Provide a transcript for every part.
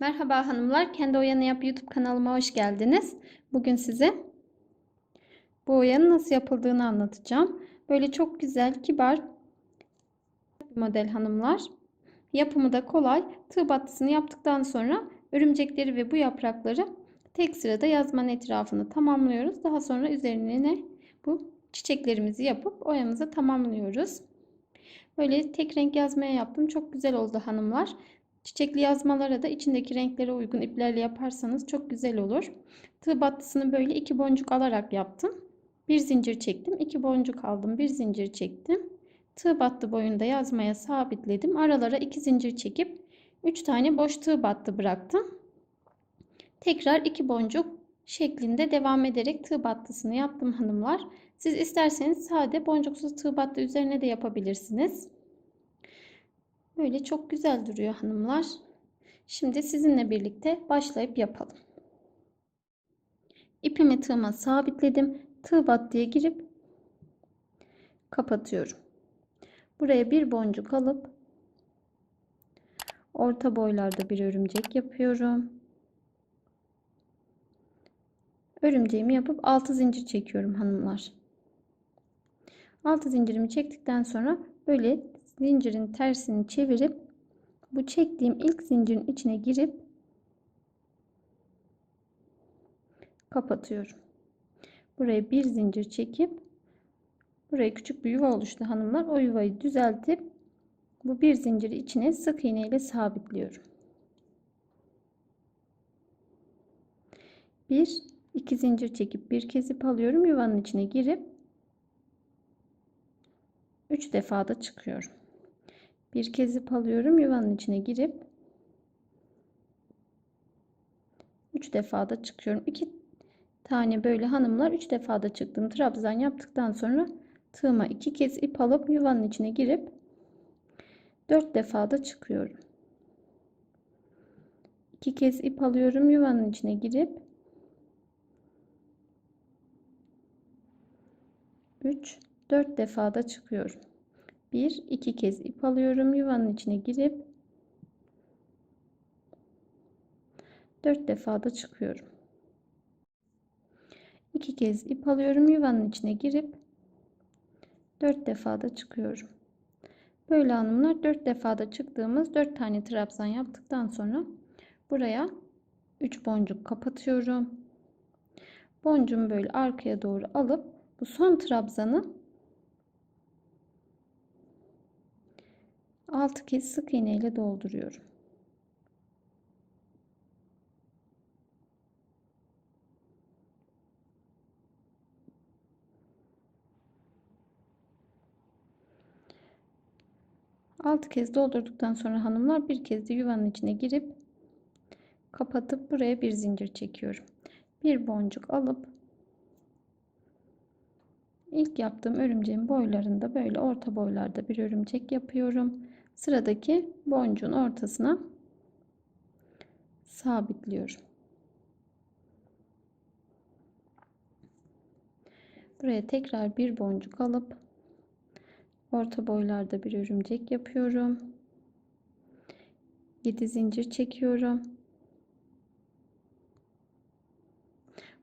Merhaba hanımlar, Kendi Oyanı Yap YouTube kanalıma hoş geldiniz. Bugün size bu oyanın nasıl yapıldığını anlatacağım. Böyle çok güzel, kibar model hanımlar. Yapımı da kolay. Tığ battısını yaptıktan sonra örümcekleri ve bu yaprakları tek sırada yazmanın etrafını tamamlıyoruz. Daha sonra üzerine bu çiçeklerimizi yapıp oyamızı tamamlıyoruz. Böyle tek renk yazmaya yaptım. Çok güzel oldu hanımlar. Çiçekli yazmalara da içindeki renklere uygun iplerle yaparsanız çok güzel olur. Tığ battısını böyle iki boncuk alarak yaptım. Bir zincir çektim. iki boncuk aldım. Bir zincir çektim. Tığ battı boyunda yazmaya sabitledim. Aralara iki zincir çekip 3 tane boş tığ battı bıraktım. Tekrar iki boncuk şeklinde devam ederek tığ battısını yaptım hanımlar. Siz isterseniz sade boncuksuz tığ battı üzerine de yapabilirsiniz. Böyle çok güzel duruyor hanımlar. Şimdi sizinle birlikte başlayıp yapalım. İpimi tığıma sabitledim. Tığ battıya girip kapatıyorum. Buraya bir boncuk alıp orta boylarda bir örümcek yapıyorum. Örümceğimi yapıp 6 zincir çekiyorum hanımlar. 6 zincirimi çektikten sonra böyle zincirin tersini çevirip bu çektiğim ilk zincirin içine girip kapatıyorum. Buraya bir zincir çekip buraya küçük bir yuva oluştu hanımlar. O yuvayı düzeltip bu bir zinciri içine sık iğne ile sabitliyorum. Bir, iki zincir çekip bir kez ip alıyorum. Yuvanın içine girip 3 defa da çıkıyorum. Bir kez ip alıyorum. Yuvanın içine girip 3 defa da çıkıyorum. 2 tane böyle hanımlar 3 defa da çıktım. Trabzan yaptıktan sonra tığıma 2 kez ip alıp yuvanın içine girip 4 defa da çıkıyorum. 2 kez ip alıyorum. Yuvanın içine girip 3 4 defa da çıkıyorum. 1 2 kez ip alıyorum yuvanın içine girip. 4 defa da çıkıyorum. 2 kez ip alıyorum yuvanın içine girip. 4 defa da çıkıyorum. Böyle hanımlar 4 defa da çıktığımız 4 tane trabzan yaptıktan sonra buraya 3 boncuk kapatıyorum. Boncuğumu böyle arkaya doğru alıp bu son trabzanı 6 kez sık iğne ile dolduruyorum. Altı kez doldurduktan sonra hanımlar bir kez de yuvanın içine girip kapatıp buraya bir zincir çekiyorum. Bir boncuk alıp ilk yaptığım örümceğin boylarında böyle orta boylarda bir örümcek yapıyorum sıradaki boncuğun ortasına sabitliyorum. Buraya tekrar bir boncuk alıp orta boylarda bir örümcek yapıyorum. 7 zincir çekiyorum.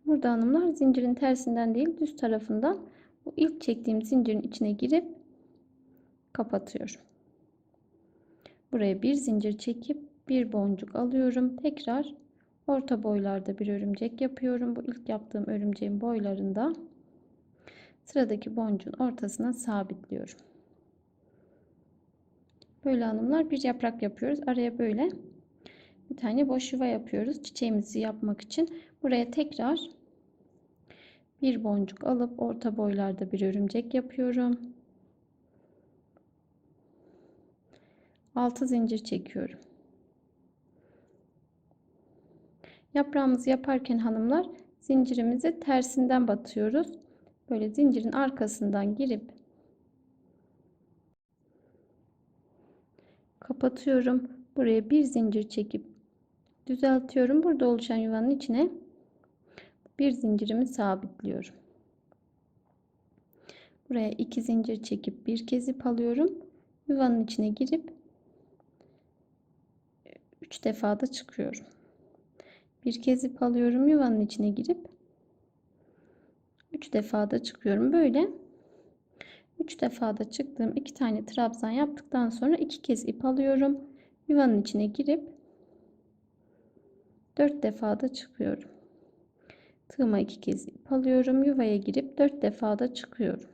Burada hanımlar zincirin tersinden değil düz tarafından bu ilk çektiğim zincirin içine girip kapatıyorum. Buraya bir zincir çekip bir boncuk alıyorum. Tekrar orta boylarda bir örümcek yapıyorum. Bu ilk yaptığım örümceğin boylarında sıradaki boncuğun ortasına sabitliyorum. Böyle hanımlar bir yaprak yapıyoruz. Araya böyle bir tane boş yuva yapıyoruz. Çiçeğimizi yapmak için. Buraya tekrar bir boncuk alıp orta boylarda bir örümcek yapıyorum. 6 zincir çekiyorum. Yaprağımızı yaparken hanımlar zincirimizi tersinden batıyoruz. Böyle zincirin arkasından girip kapatıyorum. Buraya bir zincir çekip düzeltiyorum. Burada oluşan yuvanın içine bir zincirimi sabitliyorum. Buraya iki zincir çekip bir kez ip alıyorum. Yuvanın içine girip 3 defa da çıkıyorum. Bir kez ip alıyorum yuvanın içine girip 3 defa da çıkıyorum. Böyle 3 defa da çıktığım iki tane trabzan yaptıktan sonra iki kez ip alıyorum. Yuvanın içine girip 4 defa da çıkıyorum. Tığıma iki kez ip alıyorum. Yuvaya girip 4 defa da çıkıyorum.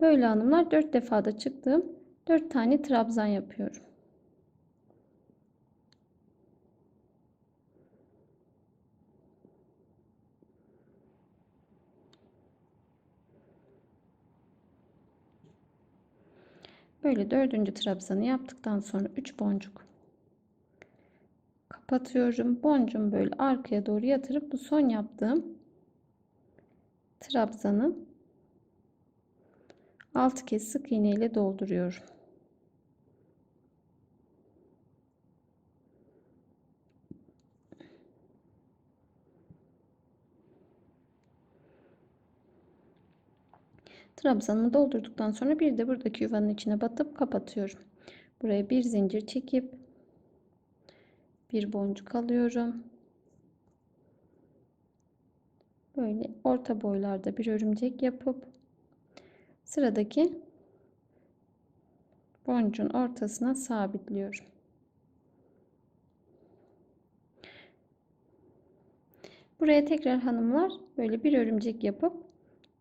Böyle hanımlar 4 defa da çıktığım 4 tane trabzan yapıyorum. Böyle dördüncü trabzanı yaptıktan sonra 3 boncuk kapatıyorum. Boncuğumu böyle arkaya doğru yatırıp bu son yaptığım trabzanı 6 kez sık iğne ile dolduruyorum. Trabzanımı doldurduktan sonra bir de buradaki yuvanın içine batıp kapatıyorum. Buraya bir zincir çekip bir boncuk alıyorum. Böyle orta boylarda bir örümcek yapıp sıradaki boncuğun ortasına sabitliyorum. Buraya tekrar hanımlar böyle bir örümcek yapıp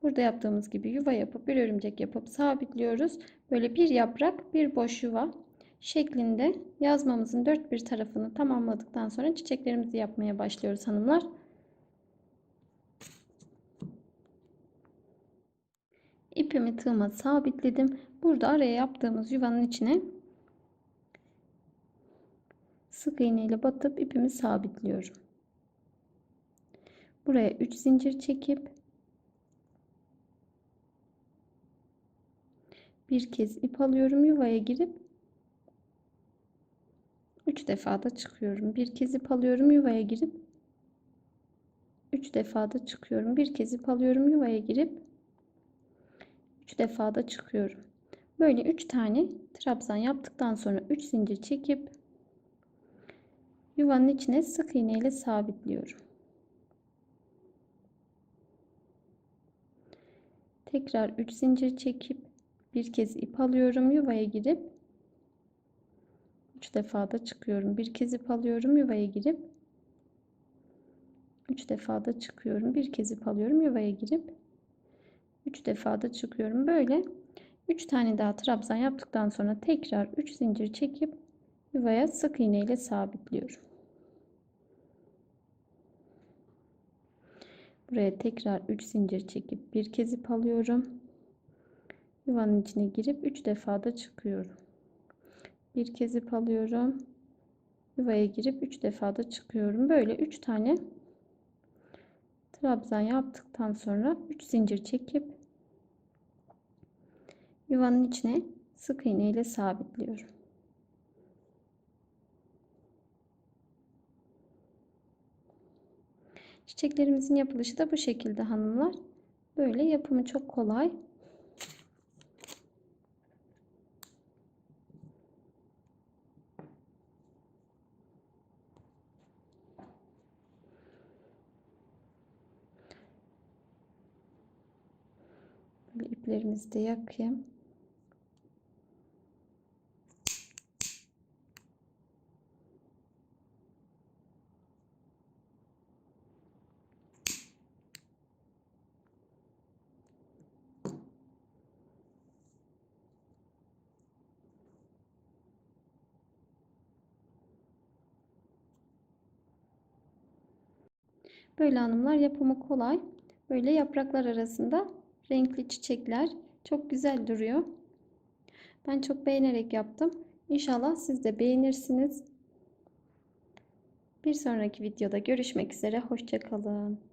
Burada yaptığımız gibi yuva yapıp bir örümcek yapıp sabitliyoruz. Böyle bir yaprak bir boş yuva şeklinde yazmamızın dört bir tarafını tamamladıktan sonra çiçeklerimizi yapmaya başlıyoruz hanımlar. İpimi tığıma sabitledim. Burada araya yaptığımız yuvanın içine sık iğne ile batıp ipimi sabitliyorum. Buraya 3 zincir çekip bir kez ip alıyorum yuvaya girip 3 defa da çıkıyorum. Bir kez ip alıyorum yuvaya girip 3 defa da çıkıyorum. Bir kez ip alıyorum yuvaya girip 3 defa da çıkıyorum. Böyle 3 tane trabzan yaptıktan sonra 3 zincir çekip yuvanın içine sık iğne ile sabitliyorum. Tekrar 3 zincir çekip bir kez ip alıyorum yuvaya girip 3 defa da çıkıyorum. Bir kez ip alıyorum yuvaya girip 3 defa da çıkıyorum. Bir kez ip alıyorum yuvaya girip 3 defa da çıkıyorum. Böyle 3 tane daha trabzan yaptıktan sonra tekrar 3 zincir çekip yuvaya sık iğne ile sabitliyorum. Buraya tekrar 3 zincir çekip bir kez ip alıyorum yuvanın içine girip 3 defa da çıkıyorum. Bir kez ip alıyorum. Yuvaya girip 3 defa da çıkıyorum. Böyle 3 tane trabzan yaptıktan sonra 3 zincir çekip yuvanın içine sık iğne ile sabitliyorum. Çiçeklerimizin yapılışı da bu şekilde hanımlar. Böyle yapımı çok kolay. Böyle iplerimizi de yakayım. Böyle hanımlar yapımı kolay. Böyle yapraklar arasında renkli çiçekler. Çok güzel duruyor. Ben çok beğenerek yaptım. İnşallah siz de beğenirsiniz. Bir sonraki videoda görüşmek üzere. Hoşçakalın.